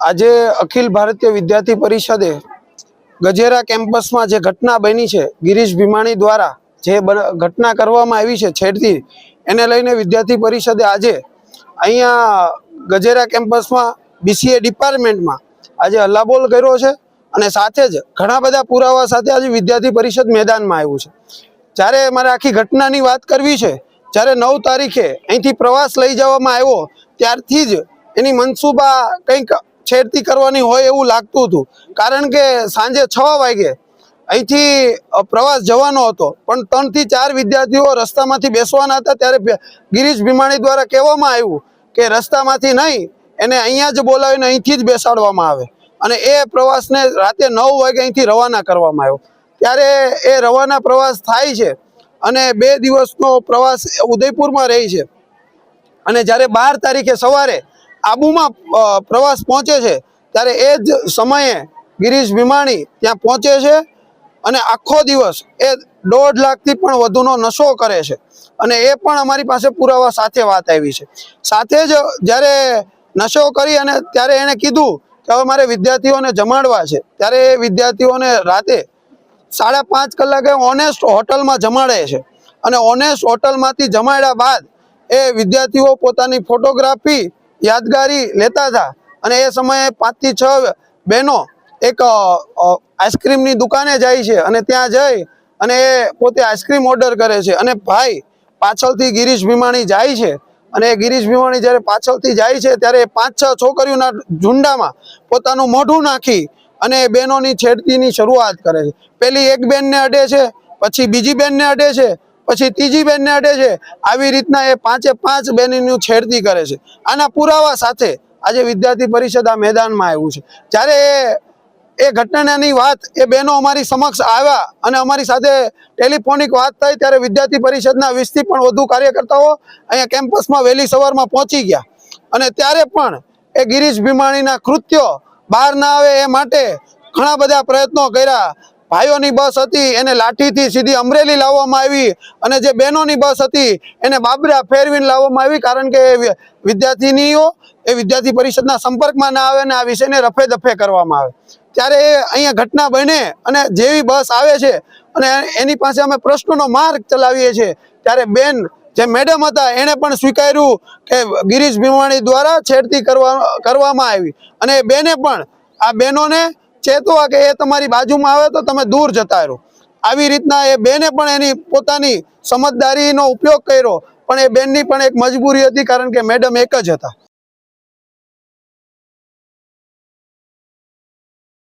આજે અખિલ ભારતીય વિદ્યાર્થી પરિષદે ગજેરા કેમ્પસમાં જે ઘટના બની છે, ગિરીશ ભીમાણી દ્વારા જે ઘટના કરવામાં આવી છે છેડતી, એને લઈને વિદ્યાર્થી પરિષદે આજે અહીંયા ગજેરા કેમ્પસમાં બીસીએ ડિપાર્ટમેન્ટમાં આજે હલ્લાબોલ કર્યો છે અને સાથે જ ઘણા બધા પુરાવા સાથે આજે વિદ્યાર્થી પરિષદ મેદાનમાં આવ્યું છે. જ્યારે મારે આખી ઘટનાની વાત કરવી છે, જ્યારે નવ તારીખે અહીંથી પ્રવાસ લઈ જવામાં આવ્યો, ત્યારથી જ એની મનસુબા કંઈક છેડતી કરવાની હોય એવું લાગતું હતું. કારણ કે સાંજે છ વાગે અહીંથી પ્રવાસ જવાનો હતો. પણ ત્રણથી ચાર વિદ્યાર્થીઓ રસ્તામાંથી બેસવાના હતા ત્યારે ગિરીશ ભીમાણી દ્વારા કહેવામાં આવ્યું કે રસ્તામાંથી નહીં, એને અહીંયા જ બોલાવીને અહીંથી જ બેસાડવામાં આવે. અને એ પ્રવાસને રાતે નવ વાગે અહીંથી રવાના કરવામાં આવ્યો. ત્યારે એ રવાના પ્રવાસ થાય છે અને બે દિવસનો પ્રવાસ ઉદયપુરમાં રહી છે. અને જ્યારે બાર તારીખે સવારે આબુમાં પ્રવાસ પહોંચે છે, ત્યારે એ જ સમયે ગિરીશ ભીમાણી ત્યાં પહોંચે છે અને આખો દિવસ એ દોઢ લાખથી પણ વધુનો નશો કરે છે. અને એ પણ અમારી પાસે પુરાવા સાથે વાત આવી છે. સાથે જ જ્યારે નશો કરી અને ત્યારે એણે કીધું કે હવે મારે વિદ્યાર્થીઓને જમાડવા છે, ત્યારે એ વિદ્યાર્થીઓને રાતે સાડા પાંચ કલાકે ઓનેસ્ટ હોટલમાં જમાડે છે. અને ઓનેસ્ટ હોટલમાંથી જમાડ્યા બાદ એ વિદ્યાર્થીઓ પોતાની ફોટોગ્રાફી યાદગારી લેતા હતા. અને એ સમયે પાંચથી છ બહેનો એક આઈસ્ક્રીમની દુકાને જાય છે અને ત્યાં જઈ અને એ પોતે આઈસ્ક્રીમ ઓર્ડર કરે છે. અને ભાઈ પાછળથી ગિરીશ ભીમાણી જાય છે. અને એ ગિરીશ ભીમાણી જ્યારે પાછળથી જાય છે ત્યારે પાંચ, છ છોકરીઓના ઝુંડામાં પોતાનું મોઢું નાખી અને એ બહેનોની છેડતીની શરૂઆત કરે છે. પેલી એક બેનને અડે છે, પછી બીજી બેનને અડે છે પછી ત્રીજી બેનને અડે છે. આવી રીતના એ પાંચે પાંચ બેનની છેડતી કરે છે. આના પુરાવા સાથે આજે વિદ્યાર્થી પરિષદ આ મેદાનમાં આવ્યું છે. જ્યારે એ ઘટનાની વાત, એ બહેનો અમારી સમક્ષ આવ્યા અને અમારી સાથે ટેલિફોનિક વાત થઈ, ત્યારે વિદ્યાર્થી પરિષદના વીસથી પણ વધુ કાર્યકર્તાઓ અહીંયા કેમ્પસમાં વહેલી સવારમાં પહોંચી ગયા. અને ત્યારે પણ એ ગિરીશ ભીમાણીના કૃત્યો બહાર ના આવે એ માટે ઘણા બધા પ્રયત્નો કર્યા. ભાઈઓની બસ હતી, એને લાઠીથી સીધી અમરેલી લાવવામાં આવી અને જે બહેનોની બસ હતી, એને બાબરા ફેરવીને લાવવામાં આવી કારણ કે વિદ્યાર્થીનીઓ, એ વિદ્યાર્થી પરિષદના સંપર્કમાં ના આવે અને આ વિષયને રફે દફે કરવામાં આવે. ત્યારે એ અહીંયા ઘટના બને અને જેવી બસ આવે છે અને એની પાસે અમે પ્રશ્નોનો માર્ગ ચલાવીએ છીએ, ત્યારે બેન જે મેડમ હતા, એણે પણ સ્વીકાર્યું કે ગિરીશ ભીમવાણી દ્વારા છેડતી કરવા, કરવામાં આવી અને બેને પણ, આ બહેનોને ચેતવા કે એ તમારી બાજુમાં આવે તો તમે દૂર જતા રહો. આવી રીતના એ બેને પણ એની પોતાની સમજદારીનો ઉપયોગ કર્યો, પણ એ બેનની પણ એક મજબૂરી હતી કારણ કે મેડમ એક જ હતા.